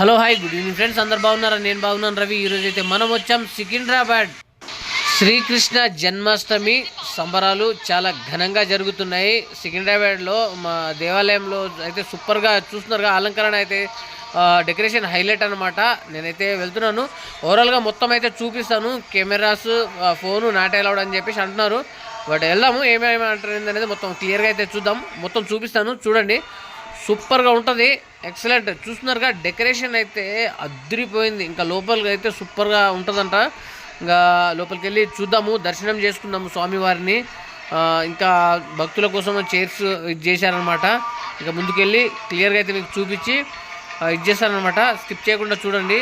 Hello hi good evening friends. అందరు బాగున్నారా? నేను బాగున్నాను రవి. ఈరోజు అయితే మనం వచ్చాం సికింద్రాబాద్. శ్రీకృష్ణ జన్మాష్టమి సంబరాలు చాలా ఘనంగా జరుగుతున్నాయి. సికింద్రాబాద్లో మా దేవాలయంలో అయితే సూపర్గా చూస్తున్నారుగా అలంకరణ అయితే డెకరేషన్ హైలైట్ అనమాట నేనైతే వెళ్తున్నాను. ఓవరాల్గా మొత్తం అయితే చూపిస్తాను. కెమెరాస్ ఫోను నాటేలవడం అని చెప్పేసి అంటున్నారు. బట్ వెళ్దాము ఏమేమి అంటారు అనేది మొత్తం క్లియర్గా అయితే చూద్దాం. మొత్తం చూపిస్తాను. చూడండి. సూపర్గా ఉంటుంది. ఎక్సలెంట్ చూస్తున్నారుగా డెకరేషన్ అయితే అద్దరిపోయింది. ఇంకా లోపలికి అయితే సూపర్గా ఉంటుందంట. ఇంకా లోపలికి వెళ్ళి చూద్దాము దర్శనం చేసుకుందాము స్వామివారిని. ఇంకా భక్తుల కోసం చైర్స్ ఇది చేశారనమాట ఇంకా ముందుకెళ్ళి క్లియర్గా అయితే మీకు చూపించి ఇది చేశారనమాట స్కిప్ చేయకుండా చూడండి.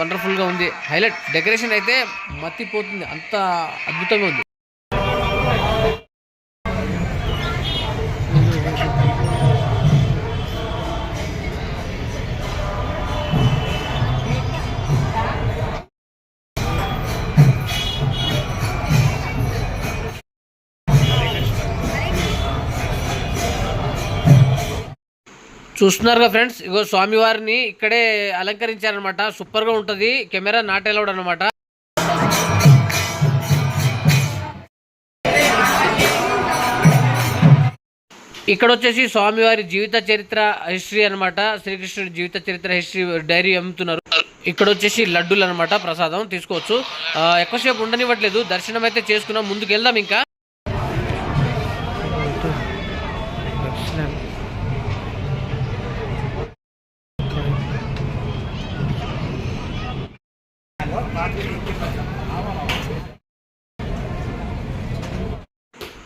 వండర్ఫుల్గా ఉంది. హైలైట్ డెకరేషన్ అయితే మత్తిపోతుంది అంత అద్భుతంగా ఉంది. చూస్తున్నారుగా ఫ్రెండ్స్. ఇగో స్వామివారిని ఇక్కడే అలంకరించారనమాట. సూపర్గా ఉంటుంది. కెమెరా నాట్ అలౌడ్ అనమాట. ఇక్కడ వచ్చేసి స్వామివారి జీవిత చరిత్ర హిస్టరీ అన్నమాట శ్రీకృష్ణుడి జీవిత చరిత్ర హిస్టరీ డైరీ అమ్ముతున్నారు. ఇక్కడ వచ్చేసి లడ్డూలు అనమాట ప్రసాదం తీసుకోవచ్చు. ఎక్కువసేపు ఉండనివ్వట్లేదు. దర్శనం అయితే చేసుకున్నాం. ముందుకు వెళ్దాం ఇంకా.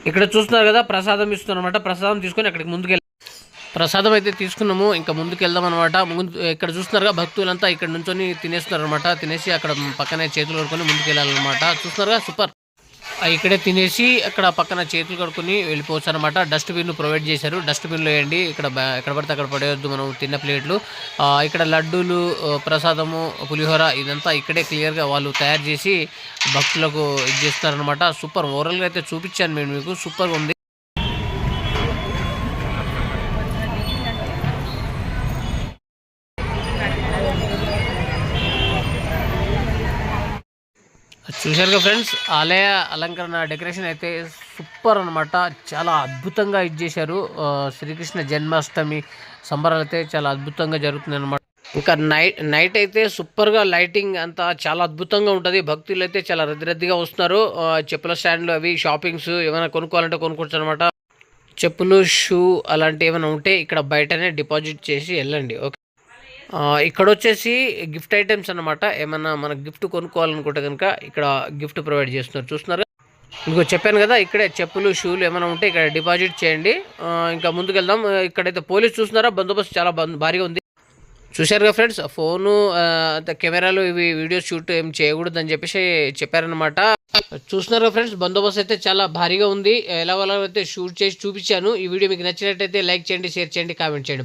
ఇక్కడ చూస్తున్నారు కదా ప్రసాదం ఇస్తున్నారనమాట ప్రసాదం తీసుకొని అక్కడికి ముందుకెళ్ళి ప్రసాదం అయితే తీసుకున్నాము. ఇంకా ముందుకు వెళ్దాం అనమాట ముందు ఇక్కడ చూస్తున్నారుగా భక్తులంతా ఇక్కడ నుంచొని తినేస్తున్నారు అనమాట తినేసి అక్కడ పక్కనే చేతులు కడుక్కొని ముందుకు వెళ్ళాలన్నమాట చూస్తున్నారుగా? సూపర్. ఇక్కడే తినేసి అక్కడ పక్కన చేతులు కడుక్కొని వెళ్ళిపోవచ్చు అనమాట డస్ట్బిన్ ప్రొవైడ్ చేశారు. డస్ట్బిన్లో వేయండి. ఇక్కడ ఎక్కడ పడితే అక్కడ పడేయద్దు మనం తిన్న ప్లేట్లు. ఆ, ఇక్కడ లడ్డూలు ప్రసాదము పులిహోర ఇదంతా ఇక్కడే క్లియర్గా వాళ్ళు తయారు చేసి భక్తులకు ఇది చేస్తారనమాట సూపర్. ఓవరాల్గా అయితే చూపించాను నేను మీకు. సూపర్గా ఉంది. చూశారుగా ఫ్రెండ్స్? ఆలయ అలంకరణ డెకరేషన్ అయితే సూపర్ అన్నమాట. చాలా అద్భుతంగా ఇది చేశారు. శ్రీకృష్ణ జన్మాష్టమి సంబరాలు అయితే చాలా అద్భుతంగా జరుగుతుంది అనమాట ఇంకా నైట్ నైట్ అయితే సూపర్గా లైటింగ్ అంతా చాలా అద్భుతంగా ఉంటుంది. భక్తులు అయితే చాలా రద్దీ రద్దీగా వస్తున్నారు. చెప్పుల స్టాండ్లు అవి షాపింగ్స్ ఏమైనా కొనుక్కోవాలంటే కొనుక్కోవచ్చు అనమాట చెప్పులు షూ అలాంటివి ఏమైనా ఉంటే ఇక్కడ బయటనే డిపాజిట్ చేసి వెళ్ళండి. ఓకే. ఇక్కడ వచ్చేసి గిఫ్ట్ ఐటమ్స్ అన్నమాట. ఏమన్నా మన గిఫ్ట్ కొనుక్కోవాలనుకుంటే కనుక ఇక్కడ గిఫ్ట్ ప్రొవైడ్ చేస్తున్నారు. చూస్తున్నారు? ఇంకో చెప్పాను కదా ఇక్కడే చెప్పులు షూలు ఏమైనా ఉంటే ఇక్కడ డిపాజిట్ చేయండి. ఇంకా ముందుకు వెళ్దాం ఇక్కడైతే పోలీస్ చూస్తున్నారా? బందోబస్తు చాలా భారీగా ఉంది. చూశారుగా ఫ్రెండ్స్ ఫోను కెమెరాలు ఇవి వీడియో షూట్ ఏం చేయకూడదు అని చెప్పేసి చెప్పారనమాట చూస్తున్నారుగా ఫ్రెండ్స్ బందోబస్తు అయితే చాలా భారీగా ఉంది. ఎలా వాళ్ళైతే అయితే షూట్ చేసి చూపించాను. ఈ వీడియో మీకు నచ్చినట్టయితే లైక్ చేయండి షేర్ చేయండి కామెంట్ చేయండి.